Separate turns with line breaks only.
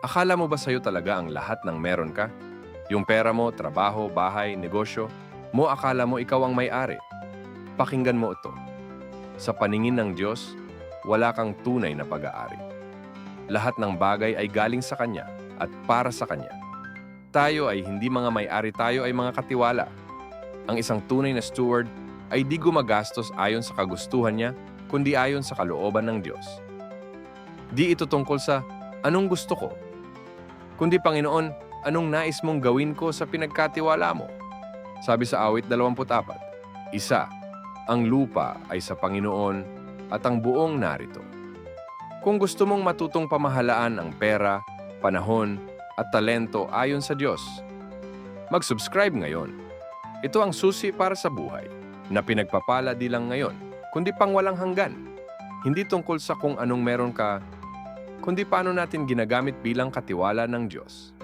Akala mo ba sa'yo talaga ang lahat ng meron ka? Yung pera mo, trabaho, bahay, negosyo, mo akala mo ikaw ang may-ari. Pakinggan mo ito. Sa paningin ng Diyos, wala kang tunay na pag-aari. Lahat ng bagay ay galing sa Kanya at para sa Kanya. Tayo ay hindi mga may-ari, tayo ay mga katiwala. Ang isang tunay na steward ay di gumagastos ayon sa kagustuhan niya, kundi ayon sa kalooban ng Diyos. Di ito tungkol sa anong gusto ko, kundi Panginoon, anong nais mong gawin ko sa pinagkatiwala mo? Sabi sa awit 24, Isa, ang lupa ay sa Panginoon at ang buong narito. Kung gusto mong matutong pamahalaan ang pera, panahon, at talento ayon sa Diyos, mag-subscribe ngayon. Ito ang susi para sa buhay na pinagpapala di lang ngayon, kundi pang walang hanggan. Hindi tungkol sa kung anong meron ka, kundi paano natin ginagamit bilang katiwala ng Diyos.